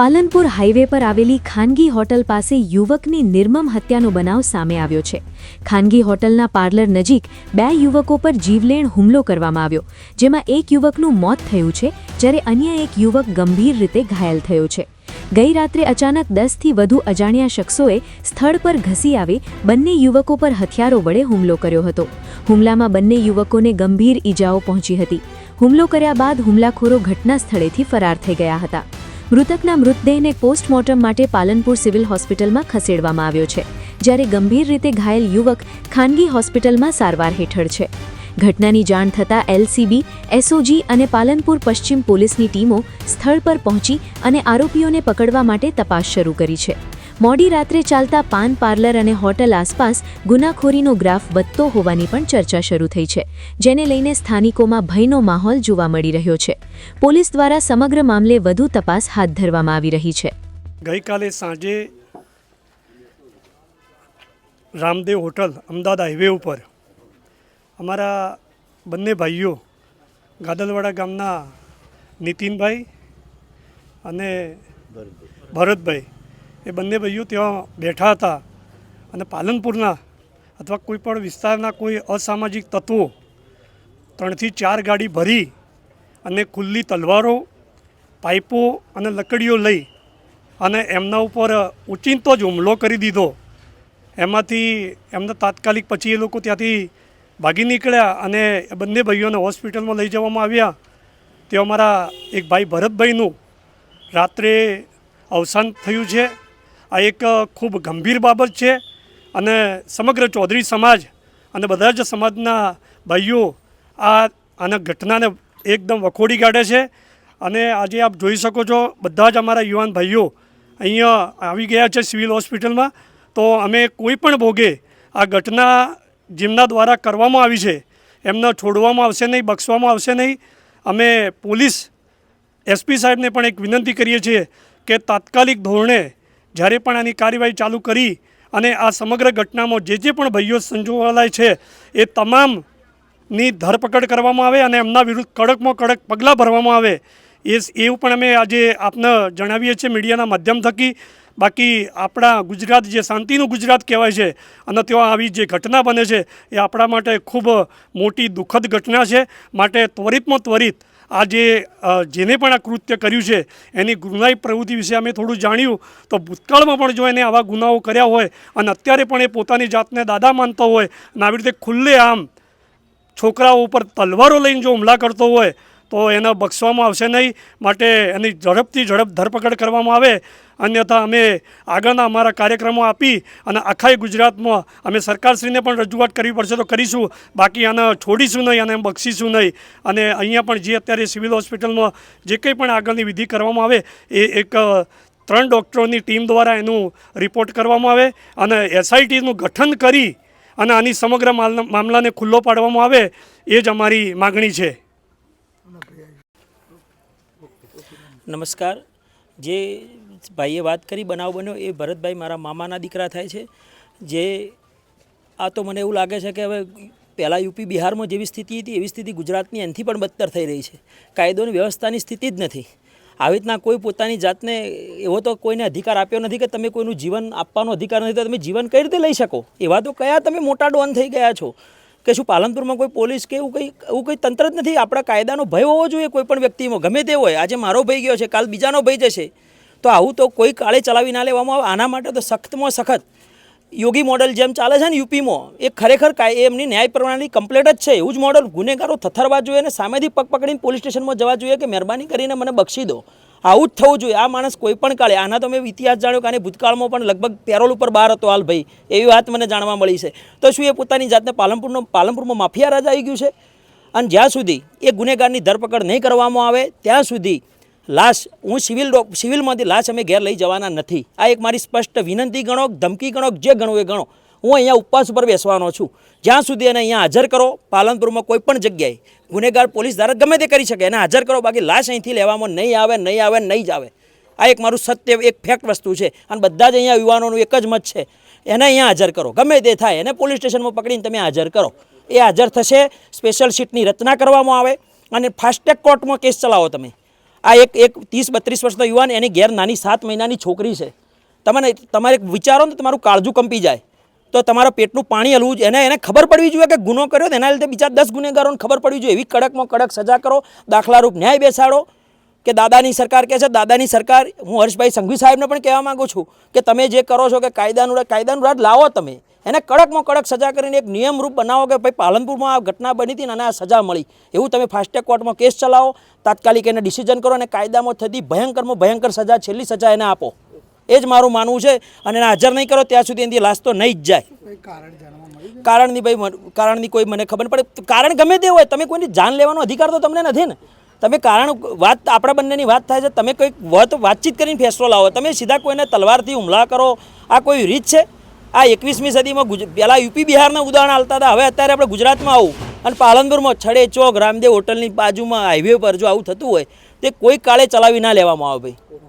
Palanpur highway પર આવેલી ખાનગી હોટલ પાસે યુવકની નિર્મમ હત્યાનો બનાવ સામે આવ્યો છે. ખાનગી હોટલના પાર્લર નજીક બે યુવકો પર જીવલેણ હુમલો કરવામાં આવ્યો, જેમાં એક યુવકનું મોત થયું છે, જ્યારે અન્ય એક યુવક ગંભીર રીતે ઘાયલ થયો છે. ગઈ રાત્રે અચાનક દસથી વધુ અજાણ્યા શખ્સોએ સ્થળ પર ઘસી આવી બંને યુવકો પર હથિયારો વડે હુમલો કર્યો હતો. હુમલામાં બંને યુવકોને ગંભીર ઈજાઓ પહોંચી હતી. હુમલો કર્યા બાદ હુમલાખોરો ઘટના સ્થળેથી ફરાર થઈ ગયા હતા. મૃતકના મૃતદેહને પોસ્ટમોર્ટમ માટે પાલનપુર સિવિલ હોસ્પિટલમાં ખસેડવામાં આવ્યો છે, જ્યારે ગંભીર રીતે ઘાયલ યુવક ખાનગી હોસ્પિટલમાં સારવાર હેઠળ છે. ઘટનાની જાણ થતાં એલસીબી, એસઓજી અને પાલનપુર પશ્ચિમ પોલીસની ટીમો સ્થળ પર પહોંચી અને આરોપીઓને પકડવા માટે તપાસ શરૂ કરી છે. મોડી રાત્રે ચાલતા પાન પાર્લર અને હોટલ આસપાસ ગુનાખોરીનો ગ્રાફ વધતો હોવાની પણ ચર્ચા શરૂ થઈ છે, જેને લઈને સ્થાનિકોમાં ભયનો માહોલ જોવા મળી રહ્યો છે. પોલીસ દ્વારા સમગ્ર મામલે વધુ તપાસ હાથ ધરવામાં આવી રહી છે. ગઈકાલે સાંજે રામદેવ હોટલ, અમદાવાદ હાઈવે ઉપર અમારા બંને ભાઈઓ ગાદલવાડા ગામના નીતિનભાઈ અને ભરતભાઈ એ બંને ભાઈઓ ત્યાં બેઠા હતા. અને પાલનપુરના અથવા કોઈ પણ વિસ્તારના કોઈ અસામાજિક તત્વો ત્રણથી ચાર ગાડી ભરી અને ખુલ્લી તલવારો, પાઇપો અને લકડીઓ લઈ અને એમના ઉપર ઉચિંતો જ હુમલો કરી દીધો. એમાંથી એમને તાત્કાલિક પછી એ લોકો ત્યાંથી ભાગી નીકળ્યા અને બંને ભાઈઓને હોસ્પિટલમાં લઈ જવામાં આવ્યા. તે અમારા એક ભાઈ ભરતભાઈનું રાત્રે અવસાન થયું છે. આ એક ખૂબ ગંભીર બાબત છે અને સમગ્ર ચૌધરી સમાજ અને બધા જ સમાજના ભાઈઓ આ, આના ઘટનાને એકદમ વખોડી કાઢે છે. અને આજે આપ જોઈ શકો છો, બધા જ અમારા યુવાન ભાઈઓ અહીંયા આવી ગયા છે સિવિલ હોસ્પિટલમાં. તો અમે કોઈ પણ ભોગે આ ઘટના જેમના દ્વારા કરવામાં આવી છે, એમને છોડવામાં આવશે નહીં, બક્ષવામાં આવશે નહીં. અમે પોલીસ, એસપી સાહેબને પણ એક વિનંતી કરીએ છીએ કે તાત્કાલિક ધોરણે જ્યારે પણ આની કાર્યવાહી ચાલુ કરી અને આ સમગ્ર ઘટનામાં જે જે પણ ભાઈઓ સંજોવાયેલા છે, એ તમામની ધરપકડ કરવામાં આવે અને એમના વિરુદ્ધ કડકમાં કડક પગલાં ભરવામાં આવે, એ એવું પણ અમે આજે આપને જણાવીએ છીએ મીડિયાના માધ્યમ થકી. બાકી આપણા ગુજરાત જે શાંતિનું ગુજરાત કહેવાય છે અને ત્યાં આવી જે ઘટના બને છે, એ આપણા માટે ખૂબ મોટી દુઃખદ ઘટના છે. માટે ત્વરિતમાં ત્વરિત આ જે જેને પણ આ કૃત્ય કર્યું છે, એની ગુનાઈ પ્રવૃત્તિ વિશે અમે થોડું જાણ્યું, તો ભૂતકાળમાં પણ જો એને આવા ગુનાઓ કર્યા હોય, અને અત્યારે પણ એ પોતાની જાતને દાદા માનતો હોય, અને આવી રીતે ખુલ્લે આમ છોકરાઓ ઉપર તલવારો લઈને જો હુમલા કરતો હોય તો એને બક્ષવામાં આવશે નહીં. માટે એની ઝડપથી ઝડપ ધરપકડ કરવામાં આવે. અન્યથા અમે આગળના અમારા કાર્યક્રમો આપી અને આખાય ગુજરાતમાં અમે સરકારશ્રીને પણ રજૂઆત કરવી પડશે તો કરીશું. બાકી આને છોડીશું નહીં અને બક્ષીશું નહીં. અને અહીંયા પણ જે અત્યારે સિવિલ હોસ્પિટલમાં જે કંઈ પણ આગળની વિધિ કરવામાં આવે, એ એક ત્રણ ડૉક્ટરોની ટીમ દ્વારા એનું રિપોર્ટ કરવામાં આવે અને એસઆઈટીનું ગઠન કરી અને આની સમગ્ર માલ- મામલાને ખુલ્લો પાડવામાં આવે, એ જ અમારી માગણી છે. નમસ્કાર. જે ભાઈએ વાત કરી, બનાવ બન્યો, એ ભરતભાઈ મારા મામાના દીકરા થાય છે. જે આ તો મને એવું લાગે છે કે હવે પહેલાં યુપી બિહારમાં જેવી સ્થિતિ હતી, એવી સ્થિતિ ગુજરાતની એનાથી પણ બદતર થઈ રહી છે. કાયદો અને વ્યવસ્થાની સ્થિતિ જ નથી. આવી રીતના કોઈ પોતાની જાતને એવો તો કોઈને અધિકાર આપ્યો નથી કે તમે કોઈનું જીવન આપવાનો અધિકાર નથી, તો તમે જીવન કઈ રીતે લઈ શકો? એવા તો કયા તમે મોટા ડોન થઈ ગયા છો? કે શું પાલનપુરમાં કોઈ પોલીસ કે એવું કંઈ એવું કંઈ તંત્ર જ નથી? આપણા કાયદાનો ભય હોવો જોઈએ કોઈ પણ વ્યક્તિમાં. ગમે તે હોય. આજે મારો ભય ગયો છે, કાલ બીજાનો ભય જશે. તો આવું તો કોઈ કાળે ચલાવી ના લેવામાં આવે. આના માટે તો સખ્તમાં સખત. યોગી મોડલ જેમ ચાલે છે ને યુપીમાં, એ ખરેખર કાંઈ એમની ન્યાય પ્રણાલી કમ્પ્લેટ જ છે. એવું જ મોડલ. ગુનેગારો થથરવા જોઈએ અને સામેથી પગ પકડીને પોલીસ સ્ટેશનમાં જવા જોઈએ કે મહેરબાની કરીને મને બક્ષી દો. આવું જ થવું જોઈએ. આ માણસ કોઈ પણ કાળે, આના તો મેં ઇતિહાસ જાણ્યો કે આને ભૂતકાળમાં પણ લગભગ પેરોલ ઉપર બહાર હતો હાલ ભાઈ. એવી વાત મને જાણવા મળી છે. તો શું એ પોતાની જાતને પાલનપુરનો, પાલનપુરમાં માફિયા રાજ આવી ગયું છે? અને જ્યાં સુધી એ ગુનેગારની ધરપકડ નહીં કરવામાં આવે, ત્યાં સુધી લાશ, હું સિવિલ સિવિલમાંથી લાશ અમે ઘેર લઈ જવાના નથી. આ એક મારી સ્પષ્ટ વિનંતી ગણો ધમકી ગણો જે ગણો એ ગણો. હું અહીંયા ઉપવાસ ઉપર બેસવાનો છું. જ્યાં સુધી એને અહીંયા હાજર કરો, પાલનપુરમાં કોઈ પણ જગ્યાએ ગુનેગાર પોલીસ દ્વારા ગમે તે કરી શકે, એને હાજર કરો, બાકી લાશ અહીંથી લેવામાં નહીં આવે નહીં આવે, નહીં જ આવે. આ એક મારું સત્ય, એક ફેક્ટ વસ્તુ છે. અને બધા જ અહીંયા યુવાનોનું એક જ મત છે. એને અહીંયા હાજર કરો. ગમે તે થાય, એને પોલીસ સ્ટેશનમાં પકડીને તમે હાજર કરો. એ હાજર થશે સ્પેશિયલ સીટની રચના કરવામાં આવે, અને ફાસ્ટેગ કોર્ટમાં કેસ ચલાવો તમે. આ એક એક ત્રીસ, બત્રીસ વર્ષનો યુવાન, એની ઘેર નાની સાત મહિનાની છોકરી છે. તમને, તમારે વિચારો ને, તમારું કાળજું કંપી જાય. તો તમારા પેટનું પાણી હલવું એને એને ખબર પડવી જોઈએ કે ગુનો કર્યો એના લીધે બીજા દસ ગુનેગારોને ખબર પડવી જોઈએ. એવી કડકમાં કડક સજા કરો, દાખલારૂપ ન્યાય બેસાડો. કે દાદાની સરકાર કહે છે, દાદાની સરકાર, હું હર્ષભાઈ સંઘવી સાહેબને પણ કહેવા માંગુ છું કે તમે જે કરો છો કે કાયદાનું કાયદાનું રાજ લાવો તમે. એને કડકમાં કડક સજા કરીને એક નિયમરૂપ બનાવો કે ભાઈ પાલનપુરમાં આ ઘટના બની હતી અને આ સજા મળી. એવું તમે ફાસ્ટેગ કોર્ટમાં કેસ ચલાવો, તાત્કાલિક એને ડિસિઝન કરો અને કાયદામાં થતી ભયંકરમાં ભયંકર સજા, છેલ્લી સજા એને આપો. એ જ મારું માનવું છે અને એને હાજર નહીં કરો ત્યાં સુધી એની લાશ તો નહીં જ જાય. કારણની ભાઈ કારણની કોઈ મને ખબર પડે. કારણ ગમે તે હોય તમે કોઈની જાન લેવાનો અધિકાર તો તમને નથી ને. તમે કારણ વાત આપણા બંનેની વાત થાય છે તમે કોઈક વાત વાતચીત કરીને ફેસલો લાવો. તમે સીધા કોઈને તલવારથી હુમલા કરો. આ કોઈ રીત છે? આ એકવીસમી સદીમાં ગુજ પહેલાં યુપી બિહારના ઉદાહરણ આવતા હતા. હવે અત્યારે આપણે ગુજરાતમાં આવું અને પાલનપુરમાં છડે ચોક રામદેવ હોટલની બાજુમાં હાઈવે પર જો આવું થતું હોય તે કોઈ કાળે ચલાવી ના લેવામાં આવે ભાઈ.